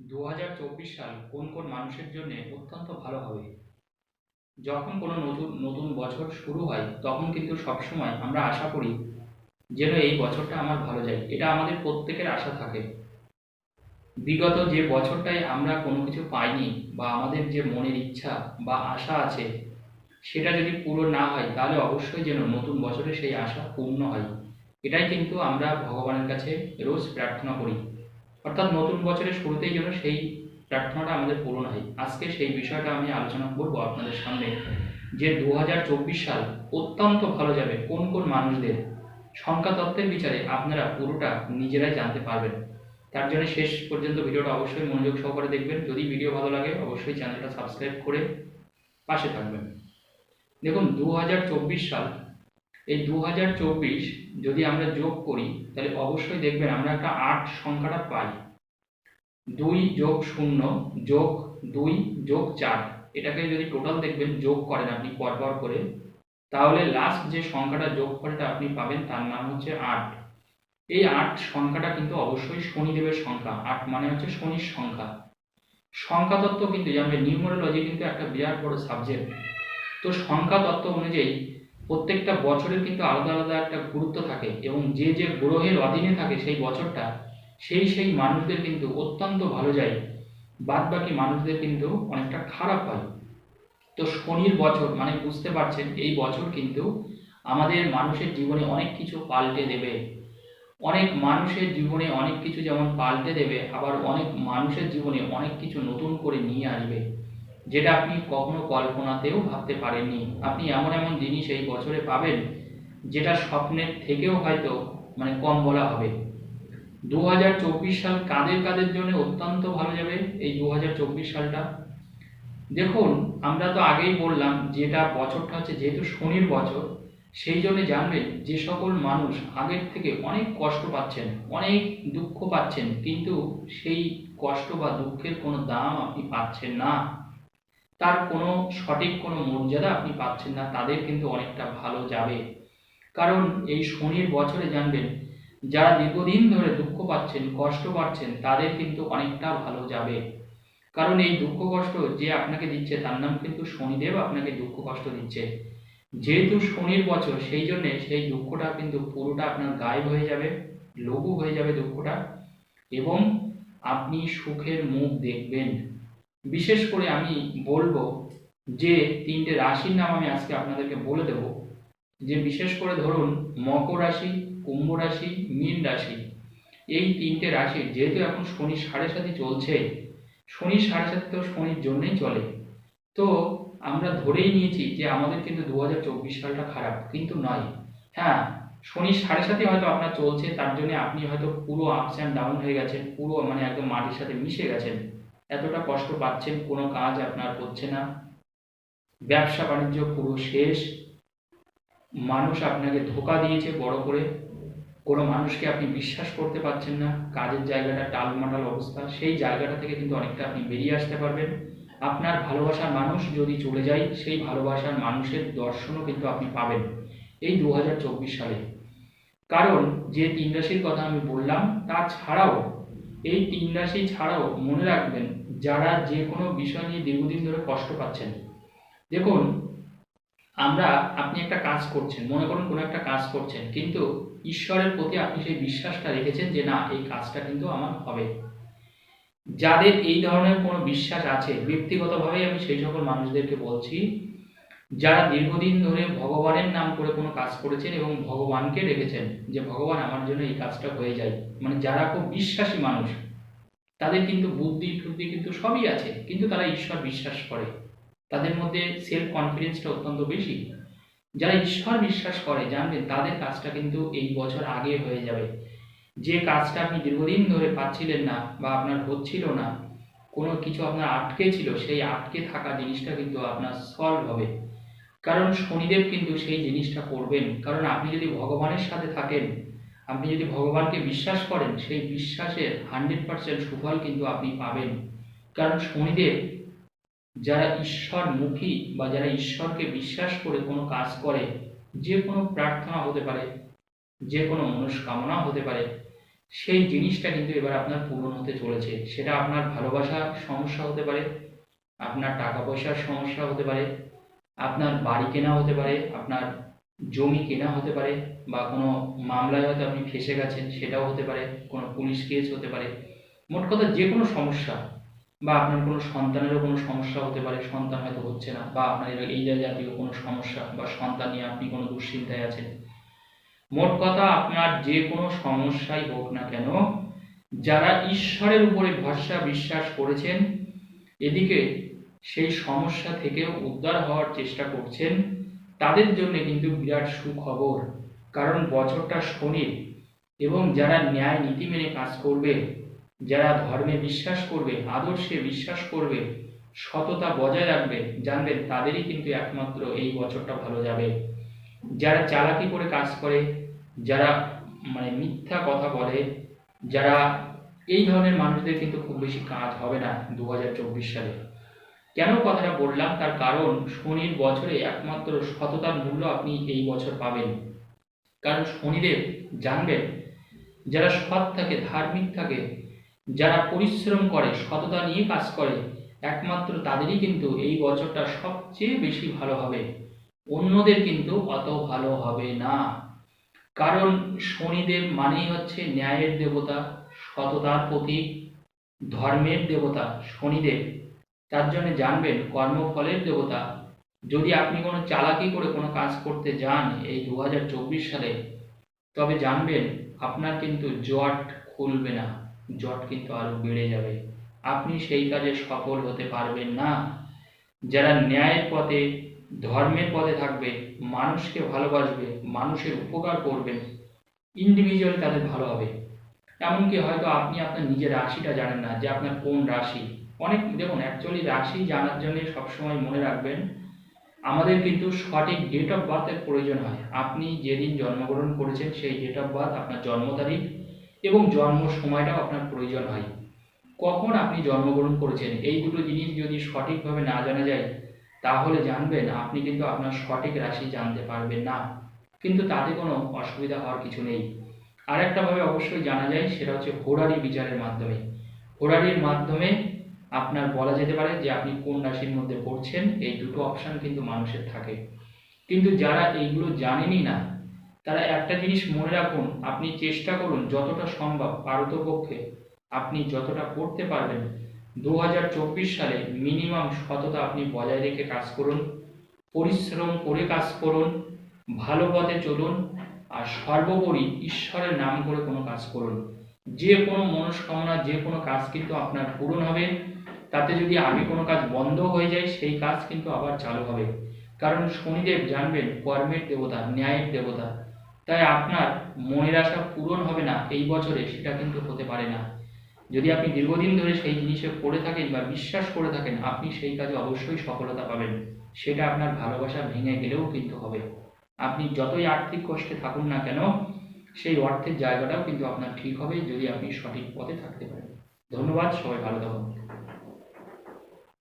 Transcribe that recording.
দু হাজার চব্বিশ সাল কোন কোন মানুষের জন্য অত্যন্ত ভালো হবে? যখন কোনো নতুন নতুন বছর শুরু হয়, তখন কিন্তু সবসময় আমরা আশা করি যেন এই বছরটা আমার ভালো যায়। এটা আমাদের প্রত্যেকের আশা থাকে। বিগত যে বছরটায় আমরা কোনো কিছু পাইনি বা আমাদের যে মনের ইচ্ছা বা আশা আছে, সেটা যদি পুরো না হয়, তাহলে অবশ্যই যেন নতুন বছরে সেই আশা পূর্ণ হয়। এটাই কিন্তু আমরা ভগবানের কাছে রোজ প্রার্থনা করি। অর্থাৎ নতুন বছরের শুরুতেই যেন সেই প্রার্থনাটা আমাদের পূরণ হয়। আজকে সেই বিষয়টা আমি আলোচনা করব আপনাদের সামনে যে দু হাজার চব্বিশ সাল অত্যন্ত ভালো যাবে, কোন কোন মানুষদের? সংখ্যা তত্ত্বের বিচারে আপনারা পুরোটা নিজেরাই জানতে পারবেন। তার জন্য শেষ পর্যন্ত ভিডিওটা অবশ্যই মনোযোগ সহকারে দেখবেন। যদি ভিডিও ভালো লাগে, অবশ্যই চ্যানেলটা সাবস্ক্রাইব করে পাশে থাকবেন। দেখুন দু হাজার চব্বিশ সাল এই দু হাজার চব্বিশ যদি আমরা যোগ করি, তাহলে অবশ্যই দেখবেন আমরা একটা আট সংখ্যাটা পাই। দুই যোগ শূন্য যোগ দুই যোগ চার, এটাকে যদি টোটাল দেখবেন যোগ করেন আপনি পরপর করে, তাহলে লাস্ট যে সংখ্যাটা যোগফলটা আপনি পাবেন তার নাম হচ্ছে আট। এই আট সংখ্যাটা কিন্তু অবশ্যই শনিদেবের সংখ্যা, আট মানে হচ্ছে শনির সংখ্যা। সংখ্যা তত্ত্ব কিন্তু জানবেন নিউমোরোলজি কিন্তু একটা বিরাট বড় সাবজেক্ট তো সংখ্যা তত্ত্ব অনুযায়ী প্রত্যেকটা বছরের কিন্তু আলাদা আলাদা একটা গুরুত্ব থাকে এবং যে যে গ্রহের অধীনে থাকে সেই বছরটা, সেই সেই মানুষদের কিন্তু অত্যন্ত ভালো যায়। বাদ বাকি মানুষদের কিন্তু অনেকটা খারাপ হয়। তো শনির বছর মানে বুঝতে পারছেন, এই বছর কিন্তু আমাদের মানুষের জীবনে অনেক কিছু পাল্টে দেবে। অনেক মানুষের জীবনে অনেক কিছু যেমন পাল্টে দেবে, আবার অনেক মানুষের জীবনে অনেক কিছু নতুন করে নিয়ে আসবে। যেটা আপনি কখনো কল্পনাতেও ভাবতে পারেননি। আপনি এমন এমন জিনিস এই বছরে পাবেন, যেটা স্বপ্নের থেকেও হয়তো মানে কম বলা হবে। দু হাজার চব্বিশ সাল কাদের কাদের জন্য অত্যন্ত ভালো যাবে এই দু হাজার চব্বিশ সালটা? দেখুন, আমরা তো আগেই বললাম যেটা বছরটা হচ্ছে, যেহেতু শনির বছর, সেই জন্য জানবেন যে সকল মানুষ আগের থেকে অনেক কষ্ট পাচ্ছেন, অনেক দুঃখ পাচ্ছেন, কিন্তু সেই কষ্ট বা দুঃখের কোনো দাম আপনি পাচ্ছেন না। তার কোনো সঠিক কোনো মর্যাদা আপনি পাচ্ছেন না, তাদের কিন্তু অনেকটা ভালো যাবে। কারণ এই শনির বছরে জানবেন, যারা দীর্ঘদিন ধরে দুঃখ পাচ্ছেন, কষ্ট পাচ্ছেন, তাদের কিন্তু অনেকটা ভালো যাবে। কারণ এই দুঃখ কষ্ট যে আপনাকে দিচ্ছে, তার নাম কিন্তু শনিদেব আপনাকে দুঃখ কষ্ট দিচ্ছে। যেহেতু শনির বছর, সেই জন্যে সেই দুঃখটা কিন্তু পুরোটা আপনার গায়েব হয়ে যাবে, লঘু হয়ে যাবে দুঃখটা। এবং আপনি সুখের মুখ দেখবেন। বিশেষ করে আমি বলব যে তিনটে রাশির নাম আমি আজকে আপনাদেরকে বলে দেব। যে বিশেষ করে ধরুন মকর রাশি, কুম্ভ রাশি, মীন রাশি, এই তিনটে রাশি যেহেতু এখন শনি সাড়ে সাথে চলছে, শনি সাড়ে সাথে তো শনির জন্যই চলে। তো আমরা ধরেই নিয়েছি যে আমাদের কিন্তু দু হাজার চব্বিশ সালটা খারাপ, কিন্তু নয়। হ্যাঁ শনি সাড়ে সাথে হয়তো আপনার চলছে, তার জন্য আপনি হয়তো পুরো আপস অ্যান্ড ডাউন হয়ে গেছেন, পুরো মানে একদম মাটির সাথে মিশে গেছেন। এতটা কষ্ট পাচ্ছেন, কোনো কাজ আপনার হচ্ছে না। ব্যবসা বাণিজ্য পুরো শেষ। মানুষ আপনাকে ধোকা দিয়েছে বড় করে। কোনো মানুষকে আপনি বিশ্বাস করতে পারছেন না। কাজের জায়গাটা টালমাটাল অবস্থা। সেই জায়গাটা থেকে কিন্তু অনেকটা আপনি বেরিয়ে আসতে পারবেন। আপনার ভালোবাসার মানুষ যদি চলে যায়, সেই ভালোবাসার মানুষের দর্শনও কিন্তু আপনি পাবেন এই দু হাজার চব্বিশ সালে। কারণ যে তিন রাশির কথা আমি বললাম তা ছাড়াও এই তিন রাশি ছাড়াও মনে রাখবেন, যারা যে কোনো বিষয় নিয়ে দীর্ঘদিন ধরে কষ্ট পাচ্ছেন। দেখুন, আমরা, আপনি একটা কাজ করছেন, মনে করুন কোনো একটা কাজ করছেন, কিন্তু ঈশ্বরের প্রতি আপনি সেই বিশ্বাসটা রেখেছেন যে, না, এই কাজটা কিন্তু আমার হবে। যাদের এই ধরনের কোনো বিশ্বাস আছে, ব্যক্তিগতভাবেই আমি সেই সকল মানুষদেরকে বলছি যারা দীর্ঘদিন ধরে ভগবানের নাম করে কোনো কাজ করেছেন এবং ভগবানকে রেখেছেন যে, ভগবান আমার জন্য এই কাজটা হয়ে যায়। মানে যারা খুব বিশ্বাসী মানুষ, তাদের কিন্তু বুদ্ধি টুদ্ধি কিন্তু সবই আছে। কিন্তু তারা ঈশ্বর বিশ্বাস করে। তাদের মধ্যে সেলফ কনফিডেন্সটা অত্যন্ত বেশি। যারা ঈশ্বর বিশ্বাস করে, জানবেন তাদের কাজটা কিন্তু এই বছর আগে হয়ে যাবে। যে কাজটা আপনি দীর্ঘদিন ধরে পাচ্ছিলেন না বা আপনার হচ্ছিল না, কোনো কিছু আপনার আটকে ছিল, সেই আটকে থাকা জিনিসটা কিন্তু আপনার সলভ হবে। কারণ শনিদেব কিন্তু সেই জিনিসটা করবেন। কারণ আপনি যদি ভগবানের সাথে থাকেন, আপনি যদি ভগবানকে বিশ্বাস করেন, সেই বিশ্বাসের হান্ড্রেড পার্সেন্ট সুফল কিন্তু আপনি পাবেন। কারণ শনিদেব যারা ঈশ্বরমুখী বা যারা ঈশ্বরকে বিশ্বাস করে কোনো কাজ করে, যে কোনো প্রার্থনা হতে পারে, যে কোনো মনস্কামনা হতে পারে, সেই জিনিসটা কিন্তু এবার আপনার পূরণ হতে চলেছে। সেটা আপনার ভালোবাসার সমস্যা হতে পারে, আপনার টাকা পয়সার সমস্যা হতে পারে আপনার বাড়ি কেনা হতে পারে, আপনার জমি কেনা হতে পারে, বা কোনো মামলায় হয়তো আপনি ফেসে গেছেন, সেটাও হতে পারে, কোনো পুলিশ কেস হতে পারে। মোট কথা যে কোনো সমস্যা, বা আপনার কোনো সন্তানেরও কোনো সমস্যা হতে পারে, সন্তান হয়তো হচ্ছে না, বা আপনার এই- জাতীয় কোনো সমস্যা, বা সন্তান নিয়ে আপনি কোনো দুশ্চিন্তায় আছেন। মোট কথা আপনার যে কোনো সমস্যাই হোক না কেন, যারা ঈশ্বরের উপরে ভরসা, বিশ্বাস করেছেন, এদিকে সেই সমস্যা থেকেও উদ্ধার হওয়ার চেষ্টা করছেন, তাদের জন্য কিন্তু বিরাট সুখবর। কারণ বছরটা শনির, এবং যারা ন্যায় নীতি মেনে কাজ করবে, যারা ধর্মে বিশ্বাস করবে, আদর্শে বিশ্বাস করবে, সততা বজায় রাখবে, জানবেন তাদেরই কিন্তু একমাত্র এই বছরটা ভালো যাবে। যারা চালাকি করে কাজ করে, যারা মানে মিথ্যা কথা বলে, যারা এই ধরনের মানুষদের কিন্তু খুব বেশি কাজ হবে না দু হাজার চব্বিশ সালে। কেন কথাটা বললাম? তার কারণ শনির বছরে একমাত্র সততার মূল্য আপনি এই বছর পাবেন। কারণ শনিদেব জানবেন, যারা সৎ থাকে, ধার্মিক থাকে, যারা পরিশ্রম করে, সততা নিয়ে কাজ করে, একমাত্র তাদেরই কিন্তু এই বছরটা সবচেয়ে বেশি ভালো হবে। অন্যদের কিন্তু অত ভালো হবে না। কারণ শনিদেব মানেই হচ্ছে ন্যায়ের দেবতা, সততার প্রতীক, ধর্মের দেবতা, শনিদেব। তার জন্য জানবেন কর্মফলের দেবতা। যদি আপনি কোনো চালাকি করে কোনো কাজ করতে যান এই দু হাজার চব্বিশ সালে, তবে জানবেন আপনার কিন্তু জট খুলবে না, জট কিন্তু আরও বেড়ে যাবে। আপনি সেই কাজে সফল হতে পারবেন না। যারা ন্যায়ের পথে, ধর্মের পথে থাকবে, মানুষকে ভালোবাসবে, মানুষের উপকার করবেন ইন্ডিভিজুয়াল তাদের ভালো হবে। এমনকি হয়তো আপনি আপনার নিজের রাশিটা জানেন না যে আপনার কোন রাশি। অনেক, দেখুন অ্যাকচুয়ালি রাশি জানার জন্য সবসময় মনে রাখবেন, আমাদের কিন্তু সঠিক ডেট অফ বার্থের প্রয়োজন হয়। আপনি যেদিন জন্মগ্রহণ করেছেন, সেই ডেট অফ বার্থ আপনার জন্ম তারিখ এবং জন্ম সময়টাও আপনার প্রয়োজন হয়। কখন আপনি জন্মগ্রহণ করেছেন, এই দুটো জিনিস যদি সঠিকভাবে না জানা যায়, তাহলে জানবেন, আপনি কিন্তু আপনার সঠিক রাশি জানতে পারবেন না। কিন্তু তাতে কোনো অসুবিধা হওয়ার কিছু নেই। আরেকটাভাবে অবশ্যই জানা যায়, সেটা হচ্ছে হোরারি বিচারের মাধ্যমে। হোরারির মাধ্যমে আপনার বলা যেতে পারে যে আপনি কোন রাশির মধ্যে পড়ছেন, এই দুটো অপশন কিন্তু মানুষের থাকে। কিন্তু যারা এইগুলো জানেনই না, তারা একটা জিনিস মনে রাখুন, আপনি চেষ্টা করুন যতটা সম্ভব পারতপক্ষে আপনি যতটা করতে পারবেন। দু হাজার চব্বিশ সালে মিনিমাম সততা আপনি বজায় রেখে কাজ করুন, পরিশ্রম করে কাজ করুন, ভালো পথে চলুন, আর সর্বোপরি ঈশ্বরের নাম করে কোনো কাজ করুন। যে কোনো মনস্কামনা, যে কোনো কাজ কিন্তু আপনার পূরণ হবে। তাতে যদি আগে কোনো কাজ বন্ধ হয়ে যায়, সেই কাজ কিন্তু আবার চালু হবে। কারণ শনিদেব জানবেন, কর্মের দেবতা, ন্যায়ের দেবতা। তাই আপনার মনের আশা পূরণ হবে না এই বছরে, সেটা কিন্তু হতে পারে না। যদি আপনি দীর্ঘদিন ধরে সেই জিনিসে পড়ে থাকেন বা বিশ্বাস করে থাকেন, আপনি সেই কাজে অবশ্যই সফলতা পাবেন। সেটা আপনার ভালোবাসা ভেঙে গেলেও কিন্তু হবে। আপনি যতই আর্থিক কষ্টে থাকুন না কেন সেই অর্থের জায়গাটাও কিন্তু আপনার ঠিক হবে যদি আপনি সঠিক পথে থাকতে পারেন। ধন্যবাদ, সবাই ভালো থাকুন।